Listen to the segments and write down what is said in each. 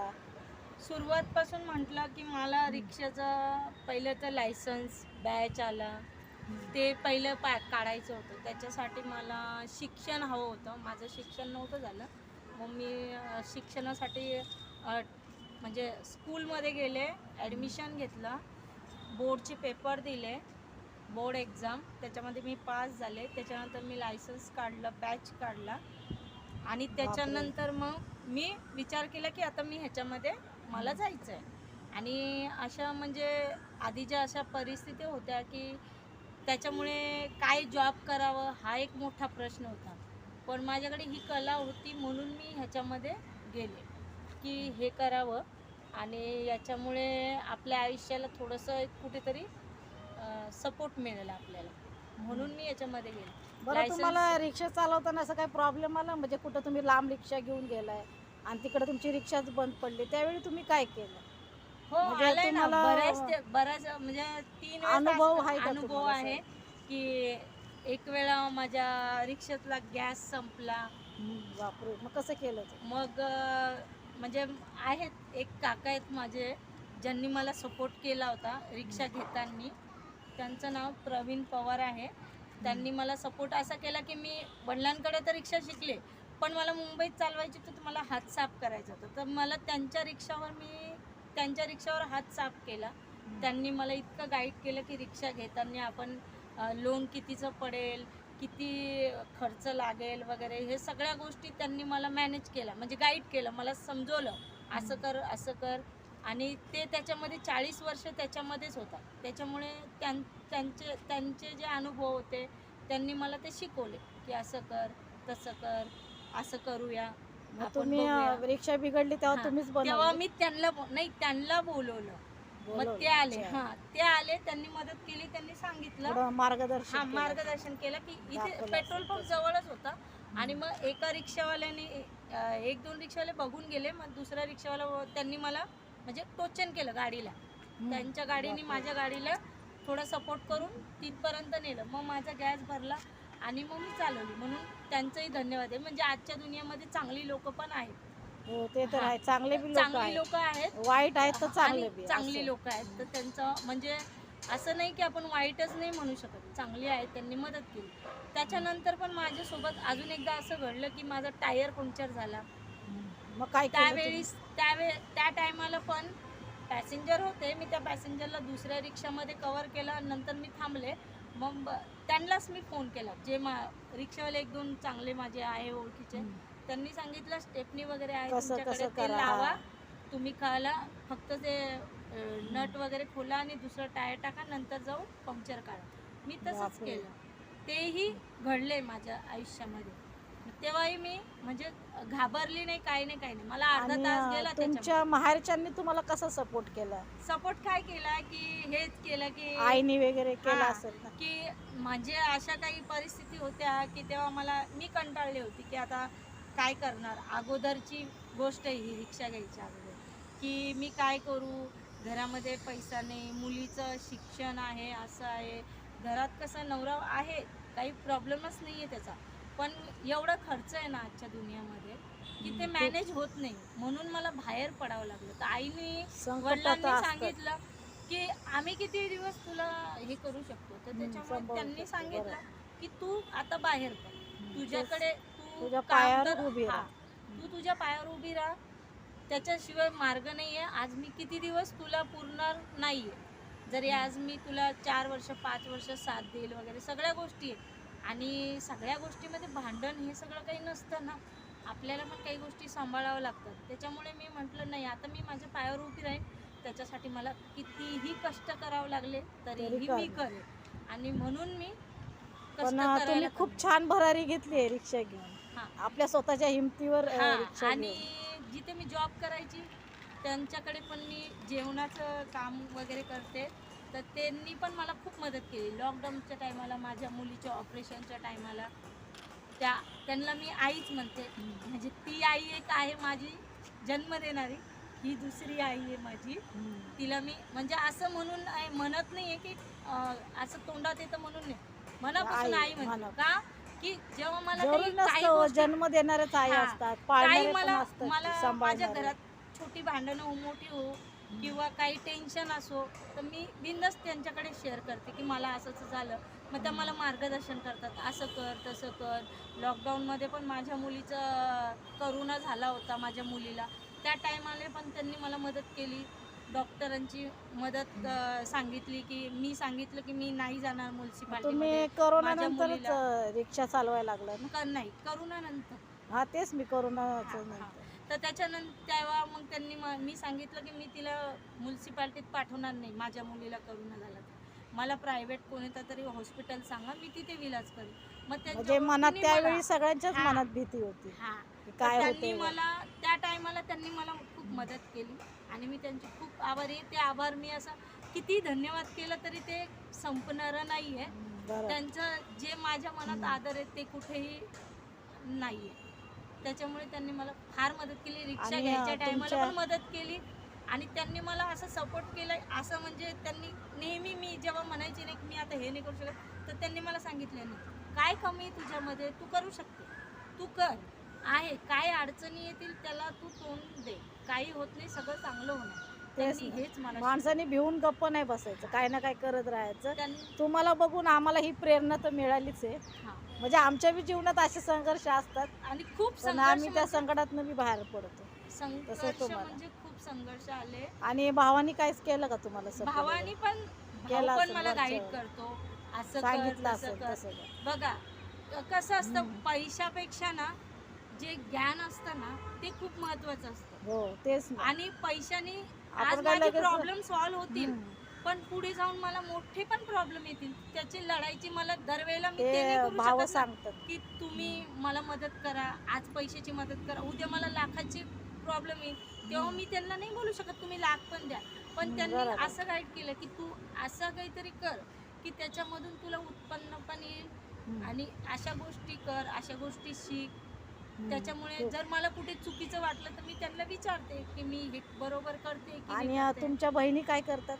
केला सुरुवातपासून म्हटलं की मला रिक्षाचं पहिलं तर लायसन्स बॅच आला. ते पहिलं पा काढायचं होतं. त्याच्यासाठी मला शिक्षण हवं होतं. माझं शिक्षण नव्हतं झालं. मग मी शिक्षणासाठी म्हणजे स्कूलमध्ये गेले ॲडमिशन घेतलं. बोर्डचे पेपर दिले. बोर्ड एक्झाम त्याच्यामध्ये मी पास झाले. त्याच्यानंतर मी लायसन्स काढलं बॅच काढला. आणि त्याच्यानंतर मग मी विचार केला की आता मी ह्याच्यामध्ये मला जायचं आहे आणि अशा म्हणजे आधीच्या अशा परिस्थिती होत्या की त्याच्यामुळे काय जॉब करावं हा एक मोठा प्रश्न होता. पण माझ्याकडे ही कला होती म्हणून मी ह्याच्यामध्ये गेले की हे करावं. आणि याच्यामुळे आपल्या आयुष्याला थोडंसं कुठेतरी सपोर्ट मिळेल आपल्याला. म्हणून मी याच्यामध्ये गेले. बरं तुम्हाला रिक्षा चालवताना असं काही प्रॉब्लेम आला? म्हणजे कुठं तुम्ही लांब रिक्षा घेऊन गेलाय आणि तिकडे तुमची रिक्षाच बंद पडली त्यावेळी तुम्ही काय केलं? हो म्हणजे आलाय ना तुम्हाला- बऱ्याच ते- बऱ्याच म्हणजे तीन वेळेस अनुभव असं- आहे का अनुभव तुम्हाला आहे की एक वेळा माझ्या रिक्षातला गॅस संपला. बापरे मग कसं केलं ते? मग अं, म्हणजे आहेत एक काका आहेत माझे ज्यांनी मला सपोर्ट केला होता रिक्षा घेताना. त्यांचं नाव प्रवीण पवार आहे. त्यांनी मला सपोर्ट असा केला की मी वडिलांकडे तर रिक्षा शिकले पण मला मुंबईत चालवायची तर मला हात साफ करायचा होता. तर मला त्यांच्या रिक्षावर मी त्यांच्या रिक्षावर हात साफ केला. त्यांनी मला इतकं गाईड केलं की रिक्षा घेताना आपण लोन कितीचं पडेल किती खर्च लागेल वगैरे हे सगळ्या गोष्टी त्यांनी मला मॅनेज केला म्हणजे गाईड केलं मला समजवलं असं कर असं कर. आणि ते त्याच्यामध्ये चाळीस वर्ष त्याच्यामध्येच होता. त्याच्यामुळे त्यां त्यांचे त्यांचे जे अनुभव होते त्यांनी मला ते शिकवले की असं कर तसं कर असं करूया मग आपण तुम्ही बघूया. अं, रिक्षा बिघडली तेव्हा हा, तुम्हीच तेव्हा बनवली मी त्यांना बो- नाही त्यांना बोलवलं मग बोलवलं. ते आले अच्छा. हा ते आले त्यांनी मदत केली त्यांनी सांगितलं थोडं मार्गदर्शन हा केलं. मार्गदर्शन केलं की इथे दाखवलं पेट्रोल पंप जवळच होता आणि मग एका रिक्षावाल्याने अं, एक दोन रिक्षावाले बघून गेले मग दुसरा रिक्षावाला त्यांनी मला म्हणजे टोचन केलं गाडीला हम्म, त्यांच्या गाडीने बापरे. माझ्या गाडीला थोडा सपोर्ट करून तिथपर्यंत नेलं. मग माझा गॅस भरला आणि मग मी चालवली. म्हणून त्यांचंही धन्यवाद आहे. म्हणजे आजच्या दुनियामध्ये चांगली लोक पण आहेत. हो ते तर. आहे चांगले बी लोक चांगली आहेत. लोक आहेत. वाईट आहेत तर चांगले आणि चांगली. लोक आहेत. तर त्यांचं म्हणजे असं नाही की आपण वाईटच नाही म्हणू शकत. चांगली आहेत त्यांनी मदत केली. त्याच्यानंतर पण माझ्यासोबत अजून एकदा असं घडलं की माझा टायर पंक्चर झाला. मग काय केलं त्यावेळी त्यावे त्या टायमाला पण पॅसेंजर होते मी त्या पॅसेंजरला दुसऱ्या रिक्षामध्ये कवर केलं नंतर मी थांबले मग त्यांनाच मी फोन केला जे मा रिक्षावाले एक दोन चांगले माझे आहे ओळखीचे. त्यांनी सांगितलं स्टेपनी वगैरे आहे तुमच्याकडे ते लावा. तुम्ही खाला फक्त ते नट वगैरे खोला आणि दुसरं टायर टाका नंतर जाऊ पंक्चर काढा मी तसंच. केलं तेही घडले माझ्या आयुष्यामध्ये तेव्हाही मी म्हणजे घाबरली नाही काही नाही काही नाही. मला अर्धा तास गेला त्याच्यामध्ये. तुमच्या माहेरच्यांनी तुम्हाला कसा सपोर्ट केला? सपोर्ट काय केला? की हेच केलं की आईनी वगैरे केला हा. असेल ना? की म्हणजे अशा काही परिस्थिती होत्या की तेव्हा मला मी कंटाळली होती की आता काय करणार? अगोदरची गोष्ट आहे ही रिक्षा घ्यायच्या अगोदर. की मी काय करू? घरामध्ये पैसा नाही. मुलीचं शिक्षण आहे असं आहे. घरात कसं नवरा आहे काही प्रॉब्लेमच नाही आहे त्याचा. पण एवढा खर्च आहे ना आजच्या दुनियामध्ये की ते मॅनेज होत नाही. म्हणून मला बाहेर पडावं लागलं. तर आईने वडिलांनी. सांगितलं की आम्ही किती दिवस तुला हे करू शकतो? तर त्याच्यामुळे त्यांनी सांगितलं. की तू आता बाहेर पड. तुझ्याकडे तू. तू तुझ्या पायावर उभी राहा. त्याच्याशिवाय मार्ग नाही आहे आज मी किती दिवस तुला पुरणार नाही आहे जरी आज मी तुला चार वर्ष पाच वर्ष साथ देईल वगैरे सगळ्या गोष्टी आहेत. आणि सगळ्या गोष्टीमध्ये भांडण हे सगळं काही नसतं ना. आपल्याला पण काही गोष्टी सांभाळाव्या लागतात त्याच्यामुळे मी म्हटलं नाही आता मी माझ्या पायावर उभी राहीन. त्याच्यासाठी मला कितीही कष्ट करावे लागले तरीही तरी मी कर. करेन. आणि म्हणून मी कष्ट पण तुम्ही खूप छान भरारी घेतली आहे रिक्षा घेऊन. हा. आपल्या स्वतःच्या हिमतीवर आणि जिथे मी जॉब करायची त्यांच्याकडे पण मी जेवणाचं काम वगैरे करते. तर त्यांनी पण मला खूप मदत केली लॉकडाऊनच्या टायमाला माझ्या मुलीच्या ऑपरेशनच्या टायमाला त्या त्यांना मी आईच म्हणते म्हणजे ती आई एक आहे माझी जन्म देणारी ही दुसरी आई आहे माझी. तिला मी म्हणजे असं म्हणून म्हणत नाही आहे की असं तोंडात येतं म्हणून नाही मनापासून आई, म्हणते. का की जेव्हा मला जन्म देणारच आई. असतात मला मला माझ्या. घरात छोटी भांडणं हो मोठी हो किंवा काही टेन्शन असो तर मी बिंदच त्यांच्याकडे शेअर करते की मला असंच झालं. मग त्या मला मार्गदर्शन करतात असं कर तसं कर. लॉकडाऊनमध्ये पण माझ्या मुलीचं करोना झाला होता माझ्या मुलीला. त्या टायमाला पण त्यांनी मला मदत केली. डॉक्टरांची मदत सांगितली की मी सांगितलं की मी नाही जाणार म्युन्सिपाल्टी करोना रिक्षा चालवायला लागला नाही करोनानंतर हा तेच मी. नंतर. तर त्याच्यानंतर तेव्हा मग त्यांनी म- मी सांगितलं की मी तिला म्युन्सिपाल्टीत पाठवणार नाही माझ्या मुलीला करोना झाला तर. मला प्रायव्हेट कोणता तरी हॉस्पिटल सांगा मी तिथे विलाज करेन. मग म्हणजे त्यांच्यावर मनात त्यावेळी सगळ्यांच्याच. मनात भीती होती हा. काय त्यांनी मला त्या टायमाला त्यांनी मला खूप मदत केली आणि मी त्यांची खूप आभारी आहे. ते आभार मी असं किती धन्यवाद केलं तरी ते संपणारं नाही आहे त्यांचं जे माझ्या मनात. आदर आहे ते कुठेही नाही आहे त्याच्यामुळे त्यांनी मला फार मदत केली. रिक्षा आणि, घ्यायच्या अं, टायमाला तुमच्या- पण मदत केली. आणि त्यांनी मला असं सपोर्ट केलं असं म्हणजे त्यांनी नेहमी मी जेव्हा म्हणायची नाही की मी आता हे नाही करू शकत तर त्यांनी मला सांगितलं नाही. काय कमी आहे तुझ्यामध्ये? तू करू शकते. तू कर. आहे. काय अडचणी येतील त्याला तू तोंड दे. काही होत नाही सगळं चांगलं होणार. तेच त्यांनी. हेच मला माणसाने भिवून गप्प नाही बसायचं काय ना काय करत राहायचं. त्यांनी तुम्हाला बघून आम्हाला ही प्रेरणा तर मिळालीच आहे हा. म्हणजे आमच्या बी जीवनात असे संघर्ष असतात आणि खूप पण संघर्ष आम्ही त्या म्हणजे- संकटातून बी बाहेर पडतो संघर्ष तुम्हाला. म्हणजे खूप संघर्ष आले आणि भावानी काहीच केलं का तुम्हाला support भावानी? पण केला पण असेल मला गाईड वरच्यावर. करतो असं कर सांगितलं तसं असेल कर तसं का? बघा क- कसं असतं हम्म. पैशापेक्षा ना जे ज्ञान असतं ना ते खूप महत्वाचं असतं हो तेच ना आणि पैशाने आज माझे प्रॉब्लेम सॉल्व्ह होतील. पण पुढे जाऊन मला मोठे पण प्रॉब्लेम येतील त्याची लढायची मला दरवेळेला मी ते नाही ते करू भाव शकत ना. सांगतात की तुम्ही मला मदत करा आज पैशाची मदत करा उद्या मला लाखाची प्रॉब्लेम येईल तेव्हा मी त्यांना नाही बोलू शकत तुम्ही लाख पण द्या पण त्यांनी. असं गाईड केलं की तू असं काहीतरी कर की त्याच्यामधून तुला उत्पन्न पण येईल. आणि अशा गोष्टी कर अशा गोष्टी शिक. त्याच्यामुळे खूप. जर मला कुठे चुकीचं वाटलं तर मी त्यांना विचारते की मी हे बरोबर करते की आणि नाही अं, करते. तुमच्या बहिणी काय करतात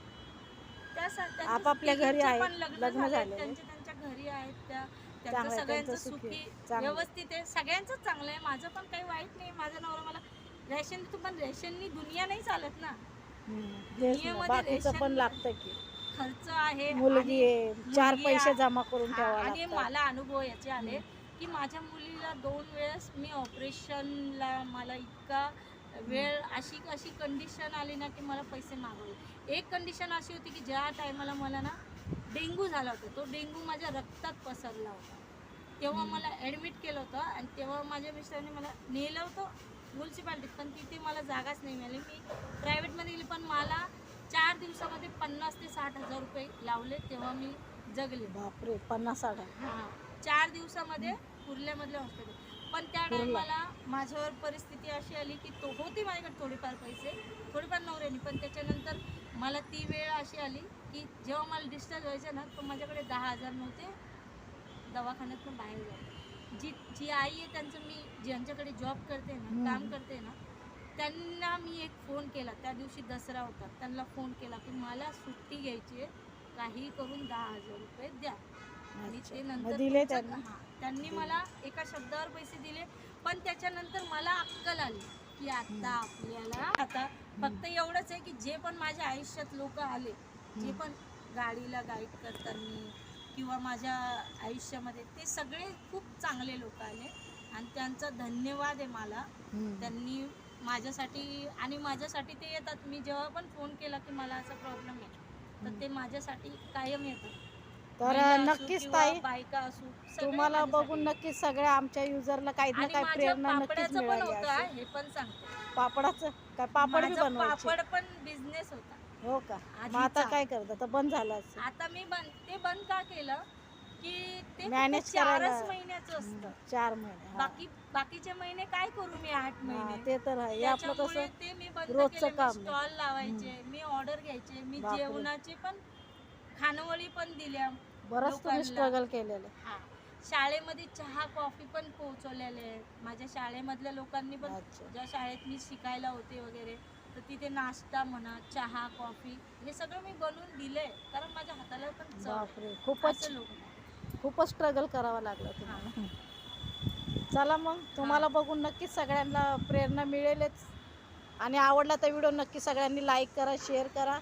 त्या स- त्यांचे आपापल्या घरी तिघींचे पण लग्न लग्न झाले. त्यांच्या त्यांच्या घरी आहेत त्या चांगलं त्यांचं आहे, सगळ्यांचं त्यांचं सुखी. चांगलं. व्यवस्थित आहे सगळ्यांचंच चांगलं आहे माझं पण काही वाईट नाही माझा नवरा मला रेशन तू पण रेशननी दुनिया नाही चालत ना हम्म. तेच ना. दुनियेमध्ये बाकीचं पण रेशन- लागतं की खर्च आहे मुलगी आणि- आहे चार मुलगी पैसे आहे. जमा करून हा, ठेवा आणि लागतात मला अनुभव याचे आले की माझ्या मुलीला दोन वेळेस मी ऑपरेशनला मला इतका वेळ अशी अशी कंडिशन आली ना की मला पैसे मागवले. एक कंडिशन अशी होती की ज्या टायमाला मला ना डेंग्यू झाला होता तो डेंग्यू माझ्या रक्तात पसरला होता. तेव्हा. मला ॲडमिट केलं होतं आणि तेव्हा माझ्या मिस्टरांनी मला नेलं होतं म्युन्सिपाल्टीत पण तिथे मला जागाच नाही मिळाली. मी प्रायव्हेटमध्ये गेली पण मला चार दिवसामध्ये पन्नास ते साठ हजार रुपये लावले तेव्हा मी जगले. बापरे पन्नास साठ हा चार दिवसामध्ये कुर्ल्यामधल्या हॉस्पिटल पण त्या. टायमाला माझ्यावर परिस्थिती अशी आली की तो होती माझ्याकडे थोडेफार पैसे थोडेफार नवऱ्याने. पण त्याच्यानंतर मला ती वेळ अशी आली की जेव्हा मला डिस्चार्ज व्हायचं ना तर माझ्याकडे दहा हजार नव्हते. दवाखान्यातून बाहेर जायला जी जी आई आहे त्यांचं मी ज्यांच्याकडे जॉब करते ना. काम करते ना त्यांना मी एक फोन केला. त्या दिवशी दसरा होता. त्यांना फोन केला की मला सुट्टी घ्यायची आहे. काही करून दहा हजार रुपये द्या. आणि. ते नंतर दिले त्यांना? हा, त्यांनी मला एका शब्दावर पैसे दिले पण त्याच्यानंतर मला अक्कल आली की आता आपल्याला आता फक्त एवढंच आहे की जे पण माझ्या आयुष्यात लोक आले जे. पण गाडीला गाईड करताना किंवा माझ्या आयुष्यामध्ये ते सगळे खूप चांगले लोक आले. आणि त्यांचा धन्यवाद आहे मला. त्यांनी माझ्यासाठी आणि माझ्यासाठी ते येतात. मी जेव्हा पण फोन केला की मला असा प्रॉब्लेम आहे तर ते माझ्यासाठी कायम येतात. तर नक्कीच ताई बायका असो तुम्हाला. बघून नक्कीच सगळ्या आमच्या युजरला काही ना काही प्रेरणा नक्कीच मिळाली असेल. हे पण सांगते. पापडाचं? काय पापड बी माझा बनवायचे? पापड पण बिझनेस होता. हो का? मग आता आधीचा. काय करत आता बंद झालं असेल. आता मी बंद ते बंद का केलं की ते फक्त Manage चारच करायला. महिन्याचं असतं. चार महिने हा. बाकी बाकीचे महिने काय करू मी आठ हा, महिने? ते तर आहे. हे आपलं त्याच्यामुळे कसं? ते मी बंद रोजचं केलं. काम. स्टॉल लावायचे मी ऑर्डर घ्यायचे मी बापरे. जेवणाचे पण खानवळी पण दिल्या. बरंच तुम्ही लोकांना. स्ट्रगल केलेलं. हा. शाळेमध्ये चहा कॉफी पण पोहोचवलेले आहेत. माझ्या शाळेमधल्या लोकांनी पण अच्छा. ज्या शाळेत मी शिकायला होते वगैरे तर तिथे नाश्ता म्हणा चहा कॉफी हे सगळं मी बनवून दिलंय. कारण माझ्या हाताला पण चव आहे. बापरे खूपच असं लोक खूपच स्ट्रगल करावं लागलं तुम्हाला. चला मग तुम्हाला बघून नक्कीच सगळ्यांना प्रेरणा मिळेलच. आणि आवडला तर व्हिडिओ नक्की सगळ्यांनी लाईक करा शेअर करा.